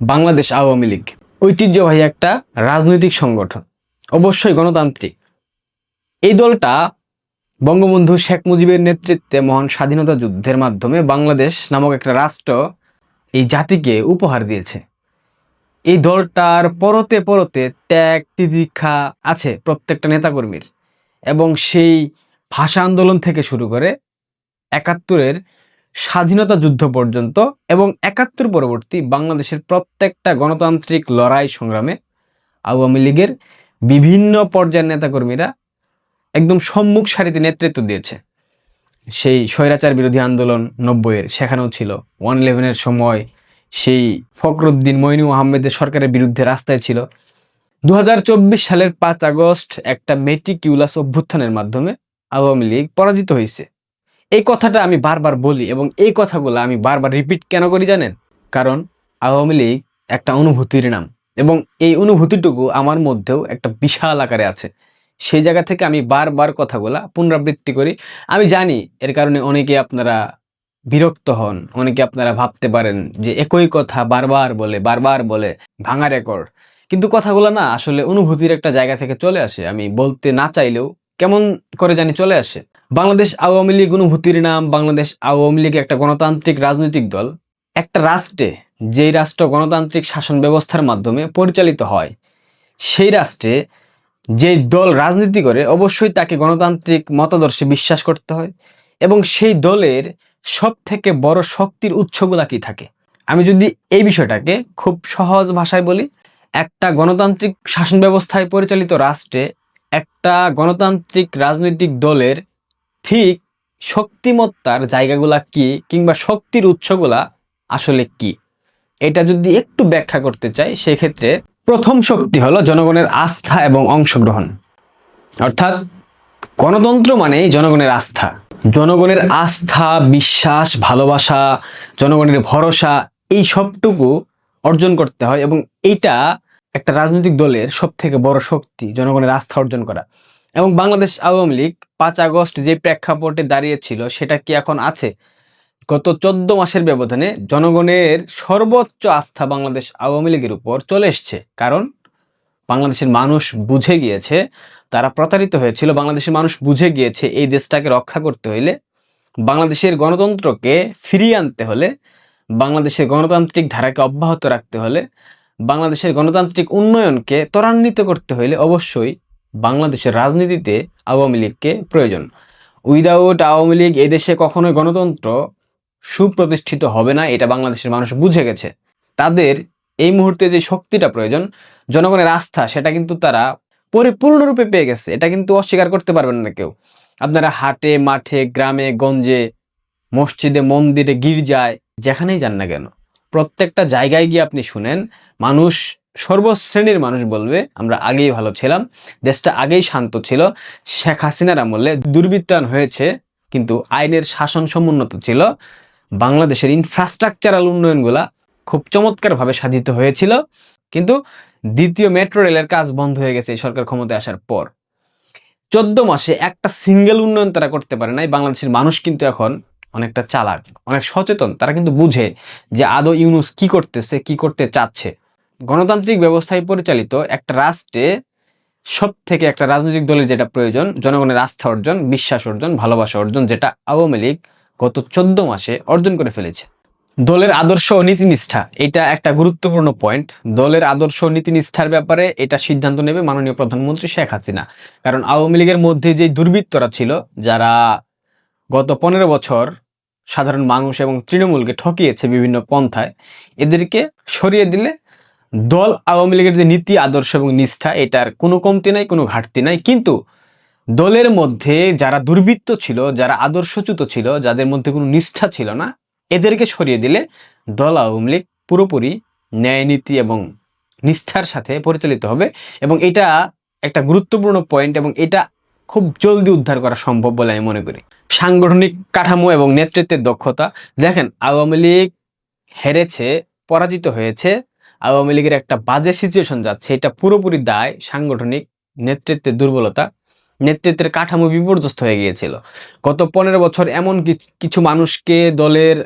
বাংলাদেশ আওয়ামী লীগ। ঐতিহ্যবাহী একটা রাজনৈতিক সংগঠন। অবশ্যই গণতান্ত্রিক। এই দলটা বঙ্গবন্ধু শেখ মুজিবের নেতৃত্বে মহান স্বাধীনতা যুদ্ধের মাধ্যমে বাংলাদেশ নামক একটা রাষ্ট্র এই জাতিকে উপহার দিয়েছে। এই দলটার পরতে পরতে ত্যাগ, তিতিক্ষা আছে প্রত্যেকটা নেতাকর্মীর এবং সেই ভাষা আন্দোলন থেকে শুরু করে একাত্তরের স্বাধীনতা যুদ্ধ পর্যন্ত এবং একাত্তর পরবর্তী বাংলাদেশের প্রত্যেকটা গণতান্ত্রিক লড়াই সংগ্রামে আওয়ামী লীগের বিভিন্ন পর্যায়ের নেতাকর্মীরা একদম সম্মুখ সারিতে নেতৃত্ব দিয়েছে। সেই স্বৈরাচার বিরোধী আন্দোলন নব্বইয়ের, সেখানেও ছিল। ওয়ান ইলেভেনের সময় সেই ফখরুদ্দিন মইনু আহমেদের সরকারের বিরুদ্ধে রাস্তায় ছিল। দু হাজার চব্বিশ সালের পাঁচ আগস্ট একটা মেটিকিউলাস অভ্যুত্থানের মাধ্যমে আওয়ামী লীগ পরাজিত হয়েছে। এই কথাটা আমি বারবার বলি এবং এই কথাগুলো আমি বারবার রিপিট কেন করি জানেন? কারণ আওয়ামী লীগ একটা অনুভূতির নাম এবং এই অনুভূতিটুকু আমার মধ্যেও একটা বিশাল আকারে আছে। সেই জায়গা থেকে আমি বারবার কথাগুলা পুনরাবৃত্তি করি। আমি জানি এর কারণে অনেকে আপনারা বিরক্ত হন, অনেকে আপনারা ভাবতে পারেন যে একই কথা বারবার বলে বারবার বলে, ভাঙা রেকর্ড কিন্তু কথাগুলো না আসলে অনুভূতির একটা জায়গা থেকে চলে আসে। আমি বলতে না চাইলেও কেমন করে জানি চলে আসে। বাংলাদেশ আওয়ামী লীগ অনুভূতির নাম, বাংলাদেশ আওয়ামী লীগ একটা গণতান্ত্রিক রাজনৈতিক দল। একটা রাষ্ট্রে যেই রাষ্ট্র গণতান্ত্রিক শাসন ব্যবস্থার মাধ্যমে পরিচালিত হয়, সেই রাষ্ট্রে যে দল রাজনীতি করে, অবশ্যই তাকে গণতান্ত্রিক মতাদর্শে বিশ্বাস করতে হয় এবং সেই দলের সব থেকে বড় শক্তির উৎসগুলা কি থাকে? আমি যদি এই বিষয়টাকে খুব সহজ ভাষায় বলি, একটা গণতান্ত্রিক শাসন ব্যবস্থায় পরিচালিত রাষ্ট্রে একটা গণতান্ত্রিক রাজনৈতিক দলের ঠিক শক্তিমত্তার জায়গাগুলা কি কিংবা শক্তির উৎসগুলা আসলে কি? এটা যদি একটু ব্যাখ্যা করতে চাই, সেক্ষেত্রে প্রথম শক্তি হলো জনগণের আস্থা এবং অংশগ্রহণ। অর্থাৎ গণতন্ত্র মানেই জনগণের আস্থা। জনগণের আস্থা, বিশ্বাস, ভালোবাসা, জনগণের ভরসা, এই সবটুকু অর্জন করতে হয় এবং এইটা একটা রাজনৈতিক দলের সব থেকে বড় শক্তি, জনগণের আস্থা অর্জন করা। এবং বাংলাদেশ আওয়ামী লীগ পাঁচ আগস্ট যে প্রেক্ষাপটে দাঁড়িয়েছিল, সেটা কি এখন আছে? গত চোদ্দ মাসের ব্যবধানে জনগণের সর্বোচ্চ আস্থা বাংলাদেশ আওয়ামী লীগের উপর চলে এসছে। কারণ বাংলাদেশের মানুষ বুঝে গিয়েছে, তারা প্রতারিত হয়েছিল। বাংলাদেশের মানুষ বুঝে গিয়েছে এই দেশটাকে রক্ষা করতে হইলে বাংলাদেশের গণতন্ত্রকে ফিরিয়ে আনতে হলে, বাংলাদেশের গণতান্ত্রিক ধারাকে অব্যাহত রাখতে হলে, বাংলাদেশের গণতান্ত্রিক উন্নয়নকে ত্বরান্বিত করতে হইলে অবশ্যই বাংলাদেশের রাজনীতিতে আওয়ামী লীগকে প্রয়োজন। উইদাউট আওয়ামী লীগ এদেশে কখনোই গণতন্ত্র সুপ্রতিষ্ঠিত হবে না, এটা বাংলাদেশের মানুষ বুঝে গেছে। তাদের এই মুহূর্তে যে শক্তিটা প্রয়োজন, জনগণের আস্থা, সেটা কিন্তু তারা পরিপূর্ণরূপে পেয়ে গেছে। এটা কিন্তু অস্বীকার করতে পারবেন না কেউ। আপনারা হাটে, মাঠে, গ্রামে, গঞ্জে, মসজিদে, মন্দিরে গির্জায়, যেখানেই যান না কেন, প্রত্যেকটা জায়গায় গিয়ে আপনি শুনেন, মানুষ সর্বশ্রেণীর মানুষ বলবে, আমরা আগেই ভালো ছিলাম, দেশটা আগেই শান্ত ছিল। শেখ হাসিনার আমলে দুর্বৃত্তায়ন হয়েছে, কিন্তু আইনের শাসন সমুন্নত ছিল। বাংলাদেশের ইনফ্রাস্ট্রাকচারাল উন্নয়নগুলা খুব চমৎকারভাবে সাধিত হয়েছিল। কিন্তু দ্বিতীয় মেট্রো রেলের কাজ বন্ধ হয়ে গেছে এই সরকার ক্ষমতায় আসার পর। চোদ্দ মাসে একটা সিঙ্গেল উন্নয়ন তারা করতে পারে নাই, বাংলাদেশের মানুষ কিন্তু এখন অনেকটা চালাক, অনেক সচেতন। তারা কিন্তু বুঝে যে আদৌ ইউনুস কি করতেছে, কি করতে চাচ্ছে। গণতান্ত্রিক ব্যবস্থায় পরিচালিত একটা রাষ্ট্রে সব থেকে একটা রাজনৈতিক দলের যেটা প্রয়োজন, জনগণের আস্থা অর্জন, বিশ্বাস অর্জন, ভালোবাসা অর্জন, যেটা আওয়ামী লীগ গত চোদ্দ মাসে অর্জন করে ফেলেছে। দলের আদর্শ ও নীতিনিষ্ঠা, এটা একটা গুরুত্বপূর্ণ পয়েন্ট দলের আদর্শ ও নীতিনিষ্ঠার ব্যাপারে এটা সিদ্ধান্ত নেবে মাননীয় প্রধানমন্ত্রী শেখ হাসিনা। কারণ আওয়ামী লীগের মধ্যে যে দুর্বৃত্তরা ছিল, যারা গত পনেরো বছর সাধারণ মানুষ এবং তৃণমূলকে ঠকিয়েছে বিভিন্ন পন্থায়, এদেরকে সরিয়ে দিলে দল আওয়ামী লীগের যে নীতি, আদর্শ এবং নিষ্ঠা, এটার কোনো কমতি নাই, কোনো ঘাটতি নাই। কিন্তু দলের মধ্যে যারা দুর্বৃত্ত ছিল, যারা আদর্শচ্যুত ছিল, যাদের মধ্যে কোনো নিষ্ঠা ছিল না, এদেরকে সরিয়ে দিলে দল আওয়ামী লীগ পুরোপুরি ন্যায় নীতি এবং নিষ্ঠার সাথে পরিচালিত হবে এবং এটা একটা গুরুত্বপূর্ণ পয়েন্ট এবং এটা খুব জলদি উদ্ধার করা সম্ভব বলে আমি মনে করি। সাংগঠনিক কাঠামো এবং নেতৃত্বের দক্ষতা, দেখেন, আওয়ামী লীগ হেরেছে, পরাজিত হয়েছে আওয়ামী লীগের একটা বাজে সিচুয়েশন যাচ্ছে। এটা পুরোপুরি দায়, সাংগঠনিক নেতৃত্বের দুর্বলতা, নেতৃত্বের কাঠামো বিপর্যস্ত হয়ে গিয়েছিল। গত পনেরো বছর এমন কিছু মানুষকে দলের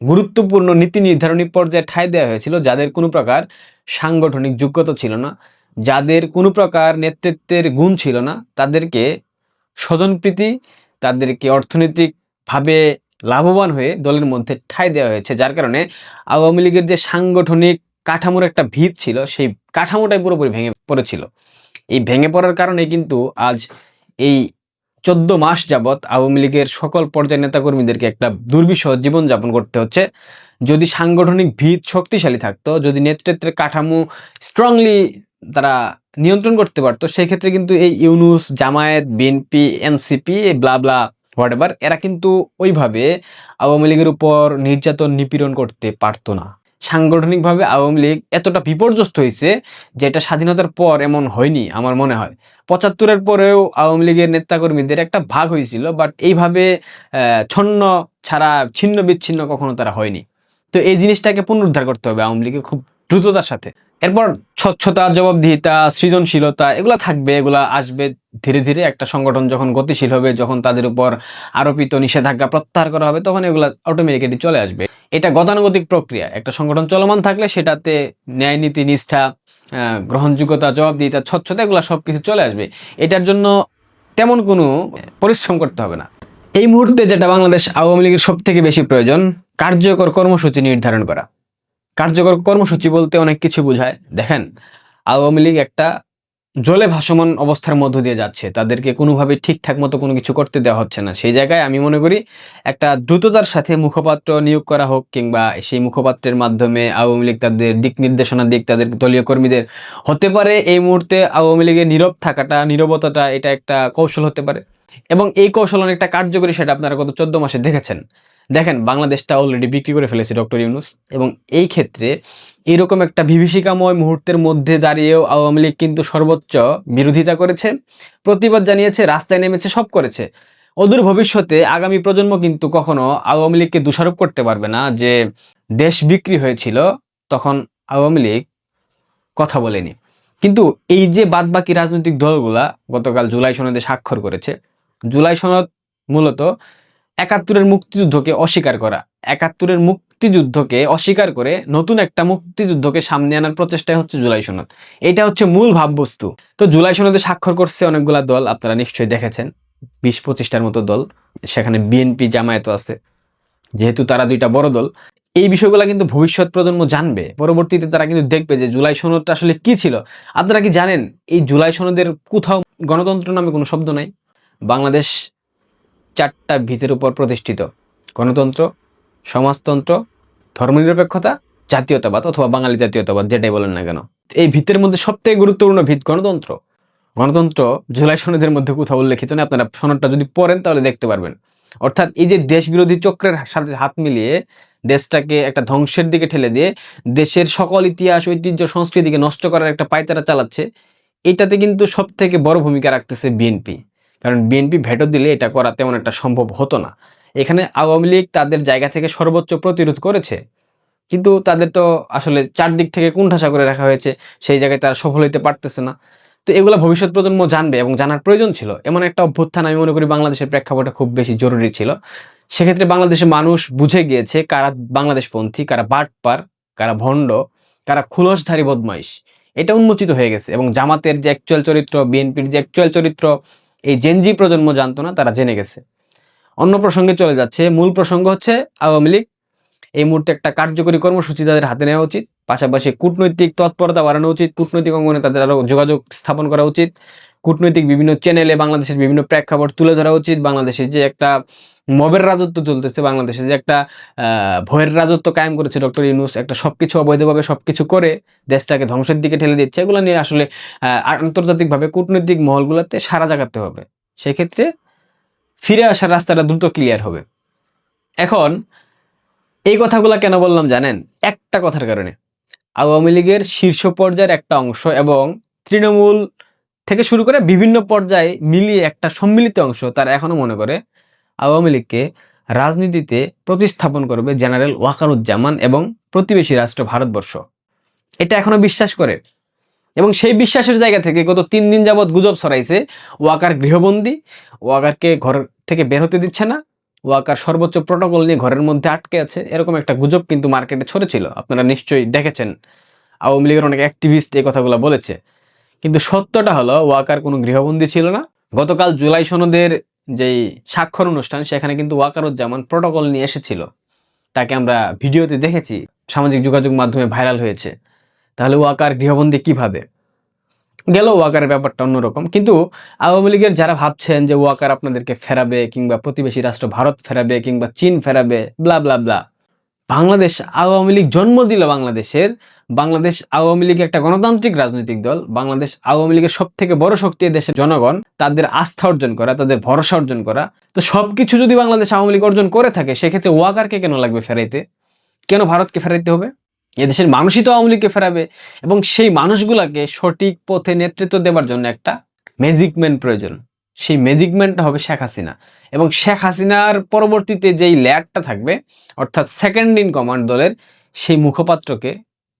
গুরুত্বপূর্ণ নীতি নির্ধারণী পর্যায়ে ঠাঁই দেওয়া হয়েছিল, যাদের কোনো প্রকার সাংগঠনিক যোগ্যতা ছিল না, যাদের কোনো প্রকার নেতৃত্বের গুণ ছিল না, তাদেরকে স্বজনপ্রীতি, তাদেরকে অর্থনৈতিকভাবে লাভবান হয়ে দলের মধ্যে ঠাঁই দেওয়া হয়েছে। যার কারণে আওয়ামী লীগের যে সাংগঠনিক কাঠামোর একটা ভিত ছিল, সেই কাঠামোটাই পুরোপুরি ভেঙে পড়েছিল। এই ভেঙে পড়ার কারণে কিন্তু আজ এই চোদ্দ মাস যাবৎ আওয়ামী লীগের সকল পর্যায়ের নেতাকর্মীদেরকে একটা দুর্বিষহ জীবনযাপন করতে হচ্ছে। যদি সাংগঠনিক ভিত শক্তিশালী থাকতো, যদি নেতৃত্বের কাঠামো স্ট্রংলি তারা নিয়ন্ত্রণ করতে পারতো সেই ক্ষেত্রে কিন্তু এই Yunus, Jamaat, BNP, NCP blah blah whatever এরা কিন্তু ওইভাবে আওয়ামী লীগের উপর নির্যাতন নিপীড়ন করতে পারতো না। সাংগঠনিকভাবে আওয়ামী লীগ এতটা বিপর্যস্ত হয়েছে যেটা স্বাধীনতার পর এমন হয়নি আমার মনে হয়। পঁচাত্তরের পরেও আওয়ামী লীগের নেতাকর্মীদের একটা ভাগ হয়েছিল বাট এইভাবে ছন্ন ছাড়া ছিন্ন বিচ্ছিন্ন কখনো তারা হয়নি। তো এই জিনিসটাকে পুনরুদ্ধার করতে হবে আওয়ামী লীগের খুব দ্রুততার সাথে। এরপর স্বচ্ছতা, জবাবদিহিতা, সৃজনশীলতা, এগুলা থাকবে, এগুলা আসবে ধীরে ধীরে। একটা সংগঠন যখন গতিশীল হবে, যখন তাদের উপর আরোপিত নিষেধাজ্ঞা প্রত্যাহার করা হবে, তখন এগুলা অটোমেটিক্যালি চলে আসবে। এটা গতানুগতিক প্রক্রিয়া। একটা সংগঠন চলমান থাকলে সেটাতে ন্যায় নীতি, নিষ্ঠা গ্রহণযোগ্যতা, জবাবদিহিতা, স্বচ্ছতা, এগুলো সব কিছু চলে আসবে। এটার জন্য তেমন কোনো পরিশ্রম করতে হবে না। এই মুহূর্তে যেটা বাংলাদেশ আওয়ামী লীগের সব থেকে বেশি প্রয়োজন, কার্যকর কর্মসূচি নির্ধারণ করা। কার্যকর কর্মসূচি বলতে অনেক কিছু বোঝায়। দেখেন, আওয়ামী লীগ একটা জলে ভাসমান অবস্থার মধ্য দিয়ে যাচ্ছে। তাদেরকে কোনোভাবে ঠিকঠাক মতো কোনো কিছু করতে দেওয়া হচ্ছে না। সেই জায়গায় আমি মনে করি একটা দ্রুততার সাথে মুখপাত্র নিয়োগ করা হোক কিংবা সেই মুখপাত্রের মাধ্যমে আওয়ামী লীগ তাদের দিক নির্দেশনা দিক, তাদের দলীয় কর্মীদের হতে পারে এই মুহূর্তে আওয়ামী লীগের নীরব থাকাটা, নীরবতাটা এটা একটা কৌশল হতে পারে। এবং এই কৌশল অনেকটা কার্যকরী সেটা আপনারা গত চোদ্দ মাসে দেখেছেন। দেখেন, বাংলাদেশটা অলরেডি বিক্রি করে ফেলেছে ডক্টর ইউনুস এবং এই ক্ষেত্রে এরকম একটা বিভীষিকাময় মুহূর্তের মধ্যে দাঁড়িয়েও আওয়ামী লীগ কিন্তু সর্বোচ্চ বিরোধিতা করেছে, প্রতিবাদ জানিয়েছে, রাস্তায় নেমেছে, সব করেছে। অদূর ভবিষ্যতে আগামী প্রজন্ম কিন্তু কখনো আওয়ামী লীগকে দোষারোপ করতে পারবে না যে দেশ বিক্রি হয়েছিল, তখন আওয়ামী লীগ কথা বলেনি। কিন্তু এই যে বাদবাকি রাজনৈতিক দলগুলা গতকাল জুলাই সনদে স্বাক্ষর করেছে, জুলাই সনদ মূলত একাত্তরের মুক্তিযুদ্ধকে অস্বীকার করা। একাত্তরের মুক্তিযুদ্ধকে অস্বীকার করে নতুন একটা মুক্তিযুদ্ধকে সামনে আনার প্রচেষ্টাই হচ্ছে জুলাই সনদ। এটা হচ্ছে মূল ভাববস্তু। তো জুলাই সনদে স্বাক্ষর করছে অনেকগুলা দল, আপনারা নিশ্চয়ই দেখেছেন। বিশ পঁচিশটার মতো দল, সেখানে বিএনপি জামায়াতও আছে। যেহেতু তারা দুইটা বড় দল, এই বিষয়গুলো কিন্তু ভবিষ্যৎ প্রজন্ম জানবে। পরবর্তীতে তারা কিন্তু দেখবে যে জুলাই সনদটা আসলে কি ছিল। আপনারা কি জানেন, এই জুলাই সনদের কোথাও গণতন্ত্র নামে কোনো শব্দ নাই? বাংলাদেশ চারটা ভিতের উপর প্রতিষ্ঠিত। গণতন্ত্র, সমাজতন্ত্র, ধর্মনিরপেক্ষতা, জাতীয়তাবাদ অথবা বাঙালি জাতীয়তাবাদ, যেটাই বলেন না কেন। এই ভিতের মধ্যে সবথেকে গুরুত্বপূর্ণ ভিত গণতন্ত্র। গণতন্ত্র জুলাই সনদের মধ্যে কোথাও উল্লেখিত নেই আপনারা সনদটা যদি পড়েন তাহলে দেখতে পারবেন। অর্থাৎ এই যে দেশ বিরোধী চক্রের সাথে হাত মিলিয়ে দেশটাকে একটা ধ্বংসের দিকে ঠেলে দিয়ে দেশের সকল ইতিহাস, ঐতিহ্য, সংস্কৃতিকে নষ্ট করার একটা পায়তারা চালাচ্ছে, এটাতে কিন্তু সব থেকে বড় ভূমিকা রাখতেছে বিএনপি। কারণ বিএনপি ভেটো দিলে এটা করা তেমন একটা সম্ভব হতো না। এখানে আওয়ামী লীগ তাদের জায়গা থেকে সর্বোচ্চ প্রতিরোধ করেছে। কিন্তু তাদের তো আসলে চারদিক থেকে কুণ্ঠাসা করে রাখা হয়েছে, সেই জায়গায় তারা সফল হতে পারতেছে না। তো এগুলো ভবিষ্যৎ প্রজন্ম জানবে এবং জানার প্রয়োজন ছিল। এমন একটা অভ্যুত্থান আমি মনে করি বাংলাদেশের প্রেক্ষাপটে খুব বেশি জরুরি ছিল। সেক্ষেত্রে বাংলাদেশের মানুষ বুঝে গিয়েছে কারা বাংলাদেশপন্থী, কারা বাটপার, কারা ভণ্ড, কারা খুলসধারী বদমাইশ। এটা উন্মোচিত হয়ে গেছে এবং জামাতের যে অ্যাকচুয়াল চরিত্র, বিএনপির যে অ্যাকচুয়াল চরিত্র এই জেনজি প্রজন্ম জানতো না, তারা জেনে গেছে। অন্য প্রসঙ্গে চলে যাচ্ছে, মূল প্রসঙ্গ হচ্ছে আওয়ামী লীগ। এই মুহূর্তে একটা কার্যকরী কর্মসূচি তাদের হাতে নেওয়া উচিত। পাশাপাশি কূটনৈতিক তৎপরতা বাড়ানো উচিত, কূটনৈতিক অঙ্গনে তাদের আরও যোগাযোগ স্থাপন করা উচিত। কূটনৈতিক বিভিন্ন চ্যানেলে বাংলাদেশের বিভিন্ন প্রেক্ষাপট তুলে ধরা উচিত। বাংলাদেশের যে একটা মবের রাজত্ব চলতেছে, বাংলাদেশে যে একটা ভয়ের রাজত্ব কায়েম করেছে ডক্টর ইউনুস, একটা সবকিছু অবৈধভাবে সবকিছু করে দেশটাকে ধ্বংসের দিকে ঠেলে দিচ্ছে। এগুলো নিয়ে আসলে আন্তর্জাতিকভাবে কূটনৈতিক মহলগুলোতে সারা জাগাতে হবে। সেক্ষেত্রে ফিরে আসার রাস্তাটা দ্রুত ক্লিয়ার হবে। এখন এই কথাগুলো কেন বললাম জানেন? একটা কথার কারণে। আওয়ামী লীগের শীর্ষ পর্যায়ের একটা অংশ এবং তৃণমূল থেকে শুরু করে বিভিন্ন পর্যায়ে মিলিয়ে একটা সম্মিলিত অংশ তারা এখনও মনে করে, আওয়ামী লীগকে রাজনীতিতে প্রতিস্থাপন করবে জেনারেল ওয়াকারুজ্জামান এবং প্রতিবেশী রাষ্ট্র ভারতবর্ষ। এটা এখনও বিশ্বাস করে এবং সেই বিশ্বাসের জায়গা থেকে গত তিন দিন যাবৎ গুজব ছড়াইছে ওয়াকার গৃহবন্দী, ওয়াকারকে ঘর থেকে বের হতে দিচ্ছে না, ওয়াকার সর্বোচ্চ প্রোটোকল নিয়ে ঘরের মধ্যে আটকে আছে, এরকম একটা গুজব কিন্তু মার্কেটে ছড়েছিল, আপনারা নিশ্চয়ই দেখেছেন। আওয়ামী লীগের অনেক অ্যাক্টিভিস্ট এই কথাগুলো বলেছে। কিন্তু সত্যটা হলো ওয়াকার কোনো গৃহবন্দী ছিল না। গতকাল জুলাই সনদের যেই স্বাক্ষর অনুষ্ঠান, সেখানে কিন্তু ওয়াকারুজ্জামান প্রোটোকল নিয়ে এসেছিল, তাকে আমরা ভিডিওতে দেখেছি, সামাজিক যোগাযোগ মাধ্যমে ভাইরাল হয়েছে। তাহলে ওয়াকার গৃহবন্দী কীভাবে? গেল ওয়াকারের ব্যাপারটা অন্যরকম। কিন্তু আওয়ামী লীগের যারা ভাবছেন যে ওয়াকার আপনাদেরকে ফেরাবে কিংবা প্রতিবেশী রাষ্ট্র ভারত ফেরাবে কিংবা চীন ফেরাবে blah blah blah Bangladesh Awami league জন্ম দিল বাংলাদেশের। বাংলাদেশ আওয়ামী লীগ একটা গণতান্ত্রিক রাজনৈতিক দল। বাংলাদেশ আওয়ামী লীগের সব থেকে বড় শক্তি দেশের জনগণ। তাদের আস্থা অর্জন করা, তাদের ভরসা অর্জন করা। তো সবকিছু যদি বাংলাদেশ আওয়ামী লীগ অর্জন করে থাকে, সেক্ষেত্রে ওয়াকারকে কেন লাগবে ফেরাইতে? কেন ভারতকে ফেরাইতে হবে? এদেশের মানুষই তো আওয়ামী লীগকে ফেরাবে। এবং সেই মানুষগুলাকে সঠিক পথে নেতৃত্ব দেওয়ার জন্য একটা ম্যাজিকম্যান প্রয়োজন। সেই ম্যাজিকম্যানটা হবে শেখ হাসিনা। এবং শেখ হাসিনার পরবর্তীতে যেই ল্যাডটা থাকবে, অর্থাৎ সেকেন্ড ইন কমান্ড দলের, সেই মুখপাত্রকে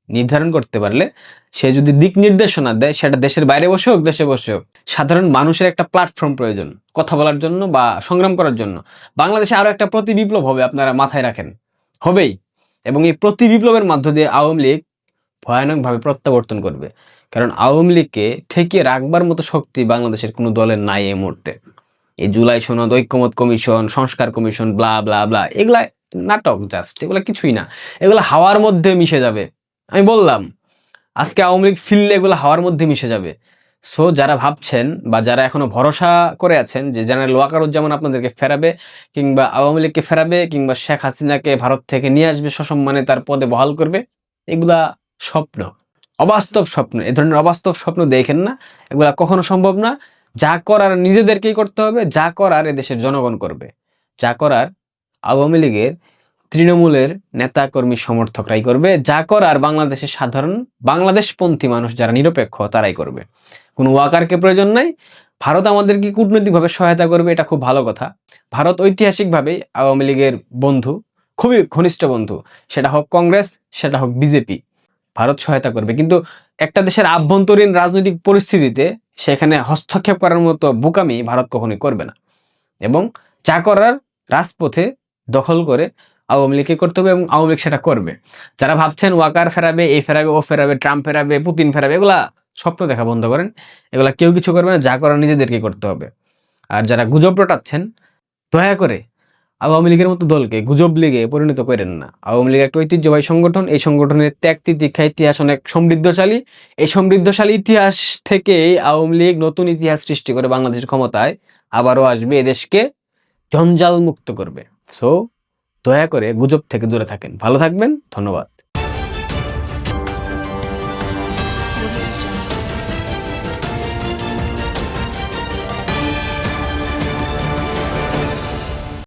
নির্ধারণ করতে পারলে সে যদি দিক নির্দেশনা দেয়, সেটা দেশের বাইরে বসে হোক, দেশে বসে হোক, সাধারণ মানুষের একটা প্ল্যাটফর্ম প্রয়োজন, কথা বলার জন্য বা সংগ্রাম করার জন্য। বাংলাদেশে আরও একটা প্রতি বিপ্লব হবে আপনারা মাথায় রাখেন। হবেই। এবং এই প্রতি বিপ্লবের মধ্য দিয়ে আওয়ামী লীগ ভয়ানকভাবে প্রত্যাবর্তন করবে। কারণ আওয়ামী লীগকে ঠেকিয়ে রাখবার মতো শক্তি বাংলাদেশের কোনো দলের নাই এই মুহূর্তে। এই জুলাই সনদ, ঐক্যমত কমিশন, সংস্কার কমিশন, ব্লা ব্লা ব্লা, এগুলা নাটক জাস্ট এগুলো কিছুই না। এগুলো হাওয়ার মধ্যে মিশে যাবে। আমি বললাম, আজকে আওয়ামী লীগ ফিরলে এগুলো হাওয়ার মধ্যে মিশে যাবে। সো যারা ভাবছেন বা যারা এখনও ভরসা করে আছেন যে জেনারেল ওয়াকারুজ্জামান আপনাদেরকে ফেরাবে কিংবা আওয়ামী লীগকে ফেরাবে কিংবা শেখ হাসিনাকে ভারত থেকে নিয়ে আসবে সসম্মানে তার পদে বহাল করবে, এগুলা স্বপ্ন। অবাস্তব স্বপ্ন, এ ধরনের অবাস্তব স্বপ্ন দেখেন না। এগুলা কখনো সম্ভব না। যা করার নিজেদেরকেই করতে হবে, যা করার এদেশের জনগণ করবে। যা করার আওয়ামী লীগের, তৃণমূলের নেতাকর্মী সমর্থকরাই করবে। যা করার বাংলাদেশের সাধারণ বাংলাদেশপন্থী মানুষ যারা নিরপেক্ষ, তারাই করবে। কোনো ওয়াকারকে প্রয়োজন নাই। ভারত আমাদেরকে কূটনৈতিকভাবে সহায়তা করবে, এটা খুব ভালো কথা। ভারত ঐতিহাসিকভাবে আওয়ামী লীগের বন্ধু, খুবই ঘনিষ্ঠ বন্ধু। সেটা হোক কংগ্রেস, সেটা হোক বিজেপি। ভারত সহায়তা করবে। কিন্তু একটা দেশের আভ্যন্তরীণ রাজনৈতিক পরিস্থিতিতে সেখানে হস্তক্ষেপ করার মতো বোকামি ভারত কখনোই করবে না। এবং চা করার রাজপথে দখল করে আওয়ামী লীগকে করতে হবে এবং আওয়ামী লীগ সেটা করবে। যারা ভাবছেন ওয়াকার ফেরাবে এ ফেরাবে, ও ফেরাবে, ট্রাম্প ফেরাবে, পুতিন ফেরাবে, এগুলা স্বপ্ন দেখা বন্ধ করেন। এগুলা কেউ কিছু করবে না, যা করার নিজেদেরকে করতে হবে। আর যারা গুজব রটাচ্ছেন, দয়া করে আওয়ামী লীগের মতো দলকে গুজব লীগে পরিণত করেন না। আওয়ামী লীগ একটা ঐতিহ্যবাহী সংগঠন, এই সংগঠনের ত্যাগ তিতিক্ষা ইতিহাস অনেক সমৃদ্ধশালী। এই সমৃদ্ধশালী ইতিহাস থেকে আওয়ামী লীগ নতুন ইতিহাস সৃষ্টি করে বাংলাদেশের ক্ষমতায়। আবারও আসবে এদেশকে জঞ্জাল মুক্ত করবে। সো দয়া করে গুজব থেকে দূরে থাকেন। ভালো থাকবেন, ধন্যবাদ।